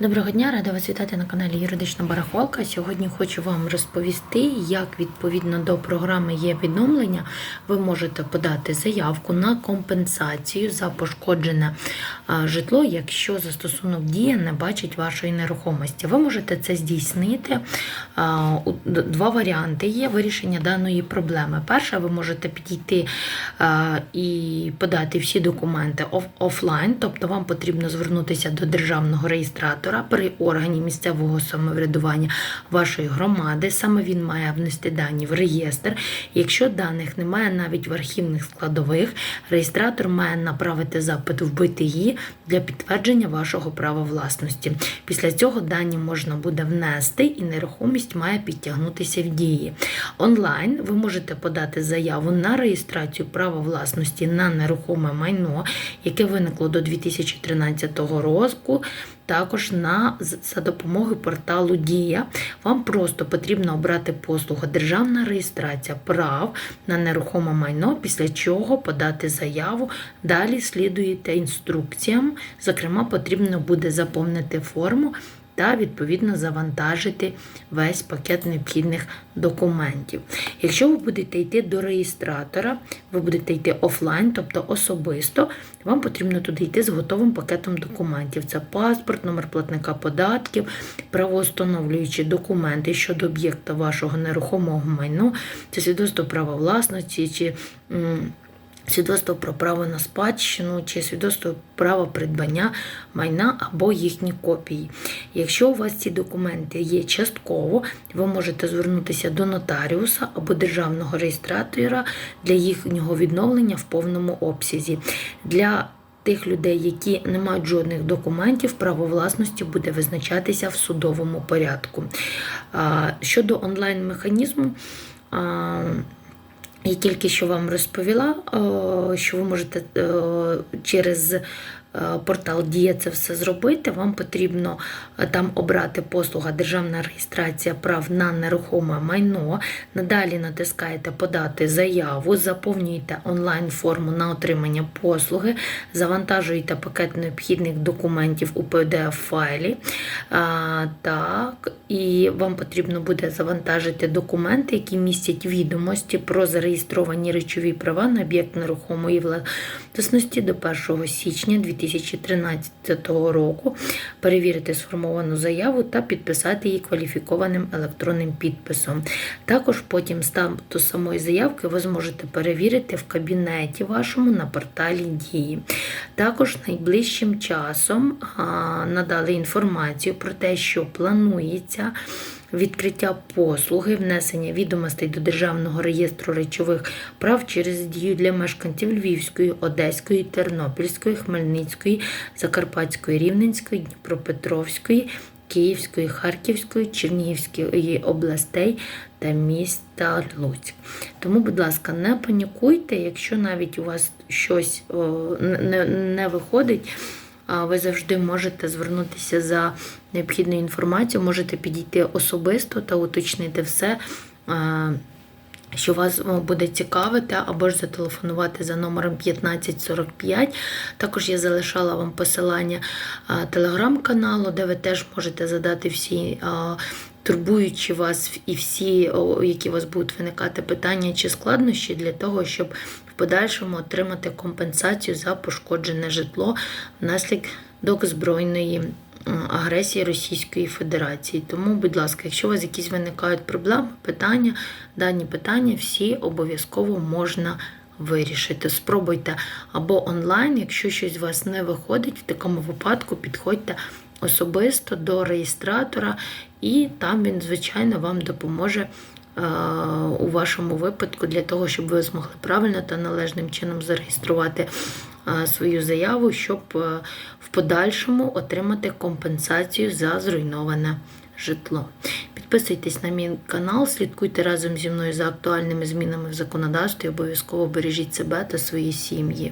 Доброго дня, рада вас вітати на каналі Юридична Барахолка. Сьогодні хочу вам розповісти, як відповідно до програми є відновлення, ви можете подати заявку на компенсацію за пошкоджене житло, якщо застосунок дія не бачить вашої нерухомості. Ви можете це здійснити. Два варіанти є вирішення даної проблеми. Перше, ви можете підійти і подати всі документи офлайн, тобто вам потрібно звернутися до державного реєстратора при органі місцевого самоврядування вашої громади. Саме він має внести дані в реєстр. Якщо даних немає навіть в архівних складових, реєстратор має направити запит в БТІ для підтвердження вашого права власності. Після цього дані можна буде внести і нерухомість має підтягнутися в дії. Онлайн ви можете подати заяву на реєстрацію права власності на нерухоме майно, яке виникло до 2013 року. Також на за допомогою порталу Дія вам просто потрібно обрати послугу Державна реєстрація прав на нерухоме майно, після чого подати заяву. Далі слідуєте інструкціям. Зокрема, потрібно буде заповнити форму та відповідно завантажити весь пакет необхідних документів. Якщо ви будете йти до реєстратора, ви будете йти офлайн, тобто особисто, вам потрібно туди йти з готовим пакетом документів. Це паспорт, номер платника податків, правоустановлюючі документи щодо об'єкта вашого нерухомого майна, це свідоцтво права власності чи. Свідоцтво про право на спадщину чи свідоцтво права придбання майна або їхні копії. Якщо у вас ці документи є частково, ви можете звернутися до нотаріуса або державного реєстратора для їхнього відновлення в повному обсязі. Для тих людей, які не мають жодних документів, право власності буде визначатися в судовому порядку. Щодо онлайн-механізму, я тільки що вам розповіла, е, що ви можете е, через портал Дія це все зробити. Вам потрібно е, там обрати послуга Державна реєстрація прав на нерухоме майно. Надалі натискаєте Подати заяву, заповнюєте онлайн-форму на отримання послуги, завантажуєте пакет необхідних документів у PDF-файлі. Так, і вам потрібно буде завантажити документи, які містять відомості про зареєстровані речові права на об'єкт нерухомої власності до 1 січня 2013 року, перевірити сформовану заяву та підписати її кваліфікованим електронним підписом. Також потім статус самої заявки ви зможете перевірити в кабінеті вашому на порталі Дії. Також найближчим часом надали інформацію про те, що планується відкриття послуги, внесення відомостей до Державного реєстру речових прав через дію для мешканців Львівської, Одеської, Тернопільської, Хмельницької, Закарпатської, Рівненської, Дніпропетровської. Київської, Харківської, Чернігівської областей та міста Луцьк. Тому, будь ласка, не панікуйте, якщо навіть у вас щось не, не виходить, ви завжди можете звернутися за необхідною інформацією, можете підійти особисто та уточнити все. що вас буде цікавити, або ж зателефонувати за номером 1545. Також я залишала вам посилання телеграм-каналу, де ви теж можете задати всі. а, Турбуючи вас і всі, які у вас будуть виникати питання чи складнощі для того, щоб подальшому отримати компенсацію за пошкоджене житло внаслідок збройної агресії Російської Федерації. Тому, будь ласка, якщо у вас якісь виникають проблеми, питання, дані питання всі обов'язково можна вирішити. Спробуйте або онлайн, якщо щось у вас не виходить, в такому випадку підходьте особисто до реєстратора, і там він, звичайно, вам допоможе. Е, У вашому випадку для того, щоб ви змогли правильно та належним чином зареєструвати е, свою заяву, щоб е, в подальшому отримати компенсацію за зруйноване житло. Підписуйтесь на мій канал, слідкуйте разом зі мною за актуальними змінами в законодавстві. Обов'язково бережіть себе та свої сім'ї.